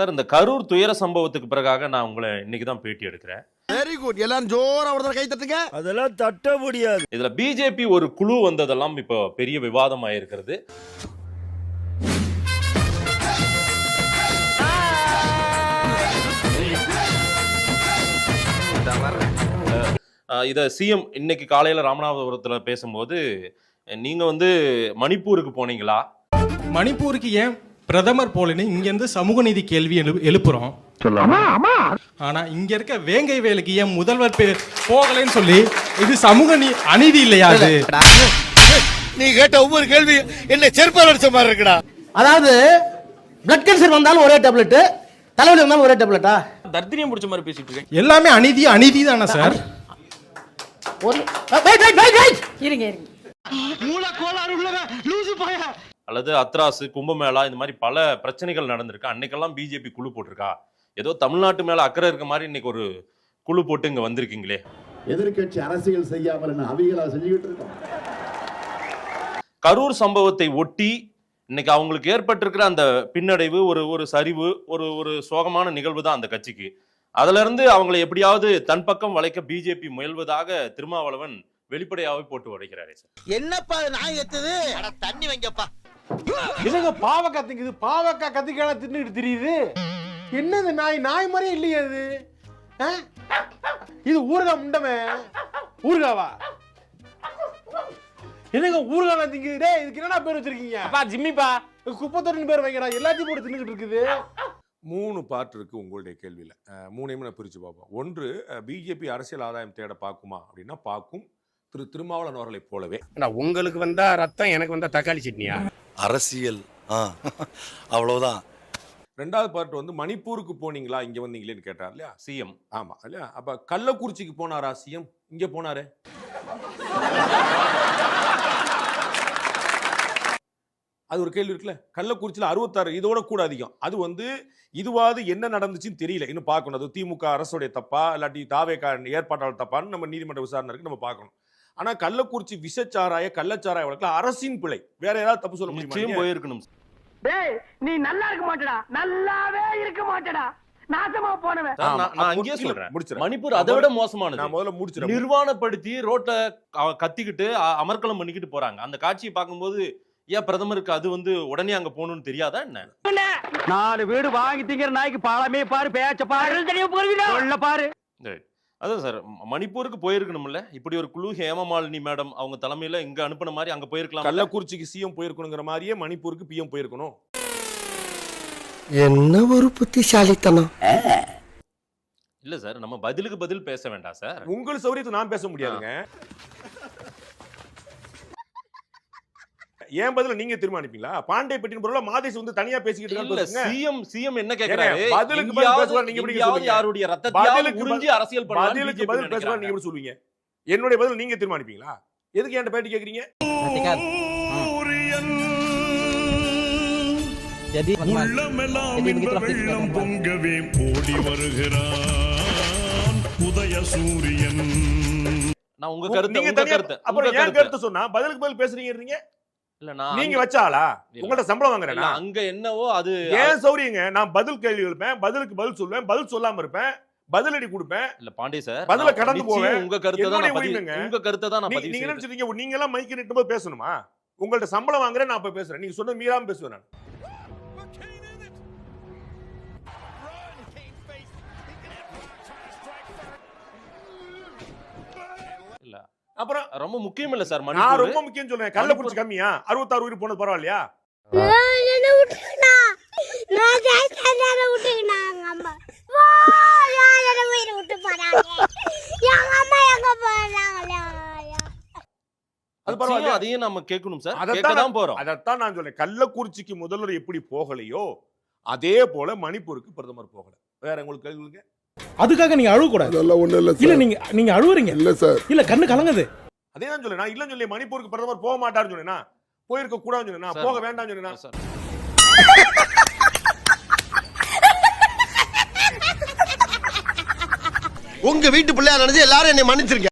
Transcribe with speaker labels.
Speaker 1: Sir இந்த கரூர் துயர சம்பவத்துக்கு பிறகாக நான் உங்களை இன்னைக்கு தான் பேட்டி எடுக்கிறேன்.
Speaker 2: வெரி குட் எல்லாரும் ஜோரா ஒரு கை தட்டுங்க.
Speaker 3: அதெல்லாம் தட்ட முடியாது.
Speaker 1: இதுல பிஜேபி ஒரு குழு வந்ததெல்லாம் இப்போ பெரிய விவாதம் ஆயிருக்கிறது இத சிஎம் இன்னைக்கு காலையில ராமநாதபுரத்துல பேசும்போது நீங்க வந்து மணிப்பூருக்கு போனீங்களா?
Speaker 4: மணிப்பூருக்கு ஏன்? பிரதமர் போலன்னு இங்க இருந்து சமூக நீதி கேள்வி எழு- எழுப்புறோம். ஆனா இங்க இருக்க வேங்கை வேலுக்கு ஏன் முதல்வர் பே- போகலைன்னு சொல்லி இது சமூக நீ அநீதி இல்லையா அது?
Speaker 2: நீ கேட்ட ஒவ்வொரு கேள்வி என்ன செருப்பால் அடிச்ச மாதிரி இருக்குடா.
Speaker 5: அதாவது பிளட் கேன்சர் வந்தாலும் ஒரே டேப்லெட் தலைவலி வந்தாலும் ஒரே டேப்லெட்டா
Speaker 6: தர்தினியம் பிடிச்ச மாதிரி பேசிட்டு இருக்கேன்.
Speaker 4: எல்லாமே அநீதி அநீதி தானே சார்
Speaker 5: ஒரு வெயிட் வெயிட் வெயிட் வெயிட்
Speaker 7: இருங்க இருங்க.
Speaker 1: அல்லது அத்ராஸ் கும்பமேளா இந்த மாதிரி பல பிரச்சனைகள் நடந்திருக்கு. அன்னைக்கெல்லாம் பிஜேபி குழு போட்டிருக்கா? ஏதோ தமிழ்நாட்டு மேல அக்கறை இருக்க மாதிரி இன்னைக்கு ஒரு குழு போட்டு இங்க வந்திருக்கீங்களே.
Speaker 8: எதிர்க்கட்சி அரசியல் செய்யாமல் அவிகளா செஞ்சுக்கிட்டு இருக்கோம்?
Speaker 1: கரூர் சம்பவத்தை ஒட்டி இன்னைக்கு அவங்களுக்கு ஏற்பட்டிருக்கிற அந்த பின்னடைவு ஒரு ஒரு சரிவு ஒரு ஒரு சோகமான நிகழ்வு தான் அந்த கட்சிக்கு. அதுல இருந்து அவங்களை எப்படியாவது தன் பக்கம் வளைக்க பிஜேபி முயல்வதாக திருமாவளவன் வெளிப்படையாவே போட்டு உடைக்கிறாரே சார்.
Speaker 2: என்னப்பா நாய் எத்துது? தண்ணி வைங்கப்பா.
Speaker 9: என்னங்க பாவக்காய் திங்குது பாவக்காய் கத்திரிக்காய் தின்னுட்டு தெரியுது. என்னது நாய்? நாய் மாதிரியே இல்லையே அது. ஆ? இது ஊறுகாய் முண்டமே. ஊறுகாவா? என்னங்க ஊறுகாய் திங்குது டேய் இதுக்கு என்னடா பேர் வச்சிருக்கீங்க?
Speaker 6: அப்பா ஜிம்மிப்பா.
Speaker 9: குப்பை தொட்டின்னு பேர் வைங்கடா. எல்லாத்தையும் போட்டு தின்னுட்டு இருக்குது.
Speaker 10: மூணு பார்ட் இருக்கு உங்களுடைய கேள்வியில். மூணையும் நான் பிரித்து பார்ப்போம். ஒன்று பிஜேபி அரசியல் ஆதாயம் தேட பார்க்குமா அப்படின்னா பார்க்கும். திரு திருமாவளவன் அவர்களைப் போலவே.
Speaker 3: உங்களுக்கு வந்தா ரத்தம் எனக்கு வந்தா தக்காளி சட்னியா?
Speaker 2: அரசியல். ஆ அவ்வளோதான்
Speaker 10: ரெண்டாவது பார்ட் வந்து மணிப்பூருக்கு போனீங்களா? இங்கே வந்தீங்களேன்னு கேட்டார் இல்லையா?
Speaker 1: சிஎம்
Speaker 10: ஆமாம் இல்லையா? அப்போ கள்ளக்குறிச்சிக்கு போனாரா சிஎம் இங்கே போனாரு. அது ஒரு கேள்வி இருக்குல்ல? கள்ளக்குறிச்சியில் அறுபத்தாறு இதோட கூட அதிகம். அது வந்து இதுவாது என்ன நடந்துச்சுன்னு தெரியல. இன்னும் பார்க்கணும். அது திமுக அரசுடைய தப்பா இல்லாட்டி தாவேக்கா ஏற்பாட்டாளர் தப்பான்னு நம்ம நீதிமன்ற விசாரணை இருக்கு நம்ம பார்க்கணும். ஆனா கள்ளக்குறிச்சி விஷச்சாராய கள்ளச்சாராய வழக்குல அரசின் பிழை. வேற ஏதாவது தப்பு சொல்ல முடியுமா?
Speaker 1: போயிருக்கணும்.
Speaker 5: டேய் நீ நல்லா இருக்க மாட்டடா. நல்லாவே இருக்க மாட்டடா. நாசமா போனவன்.
Speaker 1: நான்- அங்கேயே சொல்றேன். மணிப்பூர் அதை விட மோசமானது.
Speaker 10: நான் முதல்ல முடிச்சிடறேன்
Speaker 1: நிர்வாணப்படுத்தி ரோட்ல கத்திக்கிட்டு அ- அமர்க்களம் பண்ணிக்கிட்டு போறாங்க. அந்த காட்சியை பார்க்கும்போது ஏன் பிரதமருக்கு அது வந்து உடனே அங்க போகணும்னு தெரியாதா என்ன?
Speaker 5: நாலு வீடு வாங்கி திங்கிற நாய்க்கு பாலமே பாரு பேச்ச பாரு. பாரு.
Speaker 1: அதான் சார். மணிப்பூருக்கு போயிருக்கணும்ல. இப்படி ஒரு குழு ஹேமமாலினி மேடம் அவங்க தலைமையில இங்க அனுப்புன மாதிரி அங்க போயிருக்கலாம்
Speaker 10: கள்ளக்குறிச்சிக்கு சிஎம் போயிருக்கணுங்கிற மாதிரியே மணிப்பூருக்கு பிஎம் போயிருக்கணும்.
Speaker 2: என்ன ஒரு புத்திசாலித்தனம்?
Speaker 1: இல்ல சார் நம்ம பதிலுக்கு பதில் பேச வேண்டாம் சார்.
Speaker 10: உங்கள் சௌரியத்தை நான் பேச முடியாதுங்க. ஏன் பதில நீங்க தீர்மானிப்பீங்களா பாண்டே பெட்டின் பொருள மாதேஷ் வந்து தனியா பேசிக்கிட்டு.
Speaker 1: சிஎம் சிஎம் என்ன கேக்குறாரு?
Speaker 10: பதிலுக்கு பதில் பேசுவார், நீங்க எப்படி சொல்லுவீங்க?
Speaker 1: யாருடைய உறிஞ்சி
Speaker 10: பதில்-
Speaker 1: அரசியல்
Speaker 10: பதிலுக்கு பதில் பேசுவார். நீங்க எப்படி சொல்லுவீங்க? என்னுடைய பதில் நீங்க தீர்மானிப்பீங்களா எதுக்கு என்கிட்ட பேட்டி கேக்குறீங்க?
Speaker 3: வெள்ளம் பொங்கவே ஓடி வருகிறான் உதய சூரியன்
Speaker 1: நான் உங்க கருத்து
Speaker 10: நீங்க
Speaker 1: கருத்து
Speaker 10: அப்புறம் ஏன்
Speaker 1: கருத்து.
Speaker 10: கருத்து சொன்னா? பதிலுக்கு பதில் பேசுறீங்க நீங்க
Speaker 1: அங்க-
Speaker 10: வச்ச ஆளா
Speaker 1: இல்ல.
Speaker 10: உங்கள்ட்ட சம்பளம் வாங்குறேனா
Speaker 1: அங்க என்னவோ அது
Speaker 10: ஏன் சௌரியங்க நான் பதில் கேள்வி எழுப்பேன் பதிலுக்கு பதில் சொல்லுவேன் பதில் சொல்லாம இருப்பேன் பதிலடி கொடுப்பேன்
Speaker 1: இல்ல பாண்டே சார்
Speaker 10: பதில கடந்து போவேன்.
Speaker 1: உங்க கருத்தை தான். உங்க கருத்தை தான் நான்
Speaker 10: நீங்க. நினைச்சிருக்கீங்க நீங்க எல்லாம் மைக்கு நிட்டு போது பேசணுமா உங்கள்ட்ட சம்பளம் வாங்குறேன் நான் இப்ப பேசுறேன் நீங்க சொன்ன மீறாம பேசுவேன் நான் அப்புறம்
Speaker 1: ரொம்ப முக்கியம் இல்ல சார்
Speaker 10: நான் ரொம்ப முக்கியம் சொல்றேன். கள்ளக்குறிச்சி கம்மியா? அறுபத்தாறு உயிர் போனது பரவாயில்லையா? அது
Speaker 1: நிச்சயம்
Speaker 10: பரவாயில்லையா?
Speaker 1: அதையும் நம்ம கேட்கணும் சார்.
Speaker 10: அதைத்தான்
Speaker 1: போறோம்.
Speaker 10: அதைத்தான் நான் சொல்றேன். கள்ளக்குறிச்சிக்கு முதல்வர் எப்படி போகலையோ அதே போல மணிப்பூருக்கு பிரதமர் போகல. வேற உங்களுக்கு கேள்விங்க
Speaker 9: அதுக்காக நீங்க அழுவ கூடாது
Speaker 8: அதெல்லாம் ஒண்ணும் இல்ல
Speaker 9: இல்ல நீங்க நீங்க அழுவுறீங்க.
Speaker 8: இல்ல சார்.
Speaker 9: இல்ல கண்ணு கலங்குது.
Speaker 10: அதே தான் சொல்றேன். நான் இல்லன்னு சொல்லி மணிப்பூருக்கு பிரதமர் போக மாட்டாருன்னு சொன்னேனா? போயிருக்க கூடாதுன்னு சொன்னேனா. போக வேண்டாம்னு சொன்னேனா?
Speaker 1: சார்.
Speaker 2: உங்க வீட்டு பிள்ளையா நினைச்சு எல்லாரும் என்னை மன்னிச்சிருங்க.